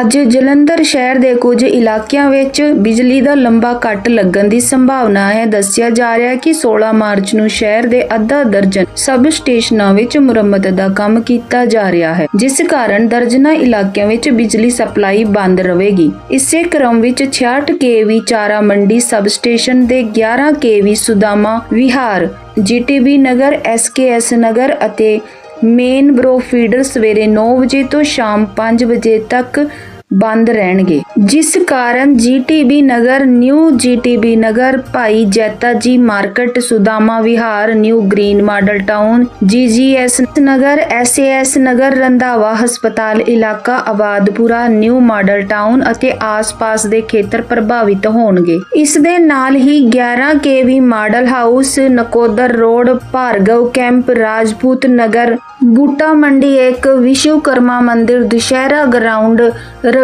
ਅੱਜ ਜਲੰਧਰ ਸ਼ਹਿਰ ਦੇ ਕੁਝ ਇਲਾਕਿਆਂ ਵਿੱਚ ਬਿਜਲੀ ਦਾ ਲੰਬਾ ਕੱਟ ਲੱਗਣ ਦੀ ਸੰਭਾਵਨਾ ਹੈ। ਦੱਸਿਆ ਜਾ ਰਿਹਾ ਹੈ ਕਿ 16 ਮਾਰਚ ਨੂੰ ਸ਼ਹਿਰ ਦੇ ਅੱਧਾ ਦਰਜਨ ਸਬ ਸਟੇਸ਼ਨਾਂ ਵਿੱਚ ਮੁਰੰਮਤ ਦਾ ਕੰਮ ਕੀਤਾ ਜਾ ਰਿਹਾ ਹੈ, ਜਿਸ ਕਾਰਨ ਦਰਜਨਾਂ ਇਲਾਕਿਆਂ ਵਿੱਚ ਬਿਜਲੀ ਸਪਲਾਈ ਬੰਦ ਰਹੇਗੀ। ਇਸੇ ਕ੍ਰਮ ਵਿੱਚ 66 ਕੇਵੀ ਚਾਰਾ ਮੰਡੀ ਸਬ ਸਟੇਸ਼ਨ ਦੇ 11 ਕੇਵੀ ਸੁਦਾਮਾ, ਵਿਹਾਰ, ਜੀਟੀਬੀ ਨਗਰ ਐਸਕੇਐਸ ਨਗਰ ਅਤੇ ਮੇਨ ਬਰੋ ਫੀਡਰ ਸਵੇਰੇ 9 ਵਜੇ ਤੋਂ ਸ਼ਾਮ 5 ਵਜੇ ਤੱਕ ਬੰਦ ਰਹਿਣਗੇ। ਜਿਸ ਕਾਰਨ GTB Nagar new GTB Nagar, Bhai Jaita ਜੀ market, Sudama Vihar new green model town GGS Nagar SAS Nagar, Randhawa ਹਸਪਤਾਲ ਇਲਾਕਾ, ਆਬਾਦਪੁਰਾ ਨਿਊ ਮਾਡਲ ਟਾਊਨ ਅਤੇ ਆਸ-ਪਾਸ ਦੇ ਖੇਤਰ ਪ੍ਰਭਾਵਿਤ ਹੋਣਗੇ। ਇਸ ਦੇ ਨਾਲ ਹੀ 11 KV model house, Nakodar road, Bhargav camp, Rajput Nagar Boota Mandi ਇੱਕ ਵਿਸ਼ਵਕਰਮਾ ਮੰਦਿਰ, ਦੁਸ਼ਹਿਰਾ ਗਰਾਊਂਡ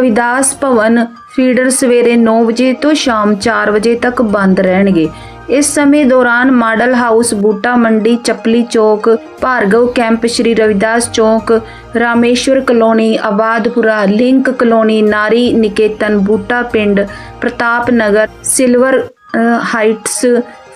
ਰਵਿਦਾਸ ਭਵਨ ਫੀਡਰ ਸਵੇਰੇ 9 ਵਜੇ ਤੋਂ ਸ਼ਾਮ 4 ਵਜੇ ਤੱਕ ਬੰਦ ਰਹਿਣਗੇ। ਇਸ ਸਮੇਂ ਦੌਰਾਨ model house Boota Mandi, Chappli Chowk, Bhargav camp Shri Ravidas Chowk, Rameshwar colony, Abadpura, link colony, Nari Niketan Boota Pind, Pratap Nagar, silver heights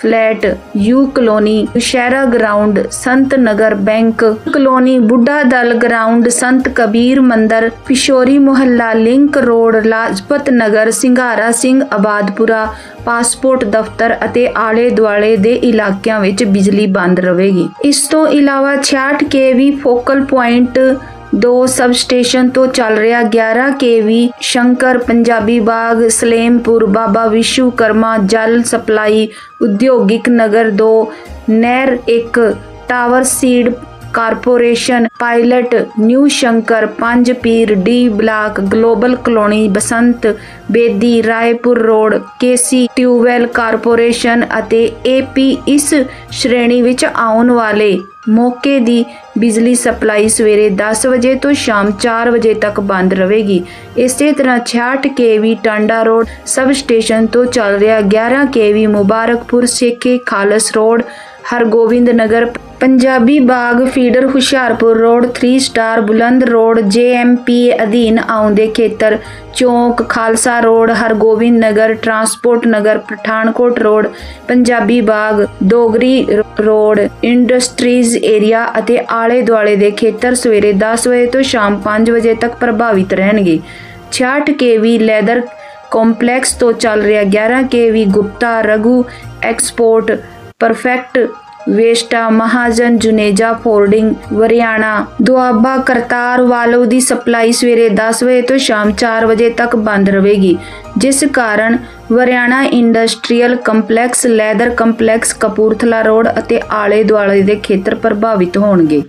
flat you colony Shehra ground Sant Nagar bank colony Budha Dal ground Sant Kabir Mandir Pishori Mohalla link road Lajpat Nagar Singara Singh Abadpura passport ਦਫ਼ਤਰ ਅਤੇ ਆਲੇ ਦੁਆਲੇ ਦੇ ਇਲਾਕਿਆਂ ਵਿੱਚ ਬਿਜਲੀ ਬੰਦ ਰਹੇਗੀ। ਇਸ ਤੋਂ ਇਲਾਵਾ 66 ਕੇਵੀ ਫੋਕਲ ਪੁਆਇੰਟ ਦੋ ਸਬ ਸਟੇਸ਼ਨ ਤੋਂ ਚੱਲ ਰਿਹਾ 11 ਕੇਵੀ ਸ਼ੰਕਰ, ਪੰਜਾਬੀ ਬਾਗ, ਸਲੇਮਪੁਰ, ਬਾਬਾ ਵਿਸ਼ਵਕਰਮਾ ਜਲ ਸਪਲਾਈ, ਉਦਯੋਗਿਕ ਨਗਰ 2 ਨਹਿਰ 1 tower seed corporation, pilot, new Shankar, Panj Pir, D block, global colony, Basant, Bedi, Raipur road KC tubewell corporation ਅਤੇ ਏਪੀ ਇਸ ਸ਼੍ਰੇਣੀ ਵਿੱਚ ਆਉਣ ਵਾਲੇ ਮੌਕੇ ਦੀ ਬਿਜਲੀ ਸਪਲਾਈ ਸਵੇਰੇ 10 ਵਜੇ ਤੋਂ ਸ਼ਾਮ 4 ਵਜੇ ਤੱਕ ਬੰਦ ਰਹੇਗੀ। ਇਸੇ ਤਰ੍ਹਾਂ 66 KV Tanda road sub station ਤੋਂ ਚੱਲ ਰਿਹਾ 11 KV Mubarakpur Sekhe Khalsa road Hargobind Nagar Punjabi Bagh feeder Hoshiarpur road 3 star Buland road JMP ਅਧੀਨ ਆਉਂਦੇ ਖੇਤਰ, Chowk, Khalsa road, Hargobind Nagar, transport Nagar, Pathankot road, Punjabi Bagh Dogri ਰ- road, industries area ਅਤੇ ਆਲੇ ਦੁਆਲੇ ਦੇ ਖੇਤਰ ਸਵੇਰੇ 10 ਵਜੇ ਤੋਂ ਸ਼ਾਮ 5 ਵਜੇ ਤੱਕ ਪ੍ਰਭਾਵਿਤ ਰਹਿਣਗੇ। 66 ਕੇਵੀ ਲੈਦਰ ਕੰਪਲੈਕਸ ਤੋਂ ਚੱਲ ਰਿਹਾ 11 KV Gupta Raghu export, perfect ਵੇਸਟਾ Mahajan Juneja ਫੋਰਡਿੰਗ, Variana. Doaba Kartar ਵਾਲੋ ਦੀ ਸਪਲਾਈ ਸਵੇਰੇ 10 ਵਜੇ ਤੋਂ ਸ਼ਾਮ 4 ਵਜੇ ਤੱਕ ਬੰਦ ਰਹੇਗੀ, ਜਿਸ ਕਾਰਨ Wariana industrial complex, leather complex, Kapurthala road ਅਤੇ ਆਲੇ ਦੁਆਲੇ ਦੇ ਖੇਤਰ ਪ੍ਰਭਾਵਿਤ ਹੋਣਗੇ।